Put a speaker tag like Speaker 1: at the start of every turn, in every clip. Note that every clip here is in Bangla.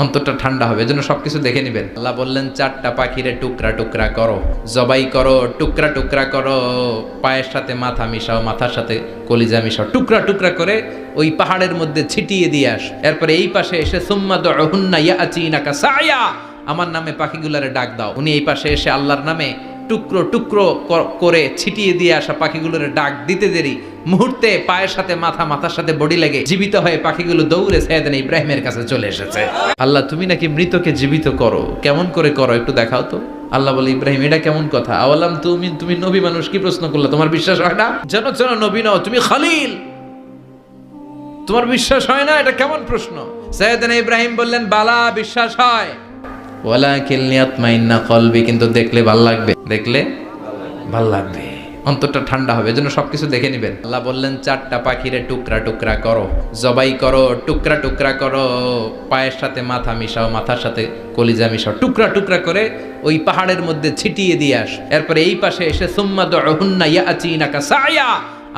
Speaker 1: অন্তরটা ঠান্ডা হবে, এজন্য সবকিছু দেখে নেবেন। আল্লাহ বললেন, চারটা পাখিরে টুকরা টুকরা করো, জবাই করো, টুকরা টুকরা করো, পায়ের সাথে মাথা মিশাও, মাথার সাথে কলিজা মিশাও, টুকরা টুকরা করে ওই পাহাড়ের মধ্যে ছিটিয়ে দিয়ে আস। এরপরে এই পাশে এসে, সুম্মা দহুন্না ইয়াচিনাকা সায়া আমার নামে পাখিগুলারে ডাক দাও। উনি এই পাশে এসে আল্লাহর নামে টুকরো টুকরো করে ছিটিয়ে দিয়ে আসা পাখিগুলোর ডাক দিতে দেরি। মুহূর্তে পায়ের সাথে মাথা, মাথার সাথে বডি লেগে জীবিত হয়ে পাখিগুলো দৌড়ে সাইয়েদান ইব্রাহিমের কাছে চলে এসেছে। আল্লাহ, তুমি নাকি মৃতকে জীবিত করো? কেমন করে করো একটু দেখাও তো। আল্লাহ বলে, ইব্রাহিম, এটা কেমন কথা? আওয়ালাম, তুমি তুমি নবী মানুষ, কি প্রশ্ন করলে? তোমার বিশ্বাস হয় না? যেন যেন নবী নও, তুমি খালিল। তোমার বিশ্বাস হয় না? এটা কেমন প্রশ্ন? সৈয়দনা ইব্রাহিম বললেন, বালা, বিশ্বাস হয়। কলবি, কিন্তু দেখলে ভালো লাগবে। দেখলে ভালো লাগবে। অন্তরটা ঠান্ডা হবে, এজন্য সবকিছু দেখে নেবেন। আল্লাহ বললেন, চারটা পাখিরে টুকরা টুকরা করো, জবাই করো, টুকরা টুকরা করো, পায়ের সাথে মাথা মিশাও, মাথার সাথে কলিজা মিশাও, টুকরা টুকরা করে ওই পাহাড়ের মধ্যে ছিটিয়ে দিয়ে আস। এরপরে এই পাশে এসে, সুম্মা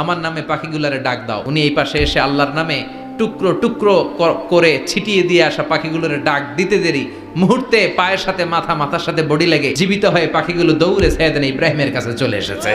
Speaker 1: আমার নামে পাখিগুলারে ডাক দাও। উনি এই পাশে এসে আল্লাহর নামে টুকরো টুকরো করে ছিটিয়ে দিয়ে আসা পাখিগুলোর ডাক দিতে দেরি। মুহূর্তে পায়ের সাথে মাথা, মাথার সাথে বডি লেগে। জীবিত হয়ে পাখিগুলো দৌড়ে সাইয়েদান ইব্রাহিমের কাছে চলে এসেছে।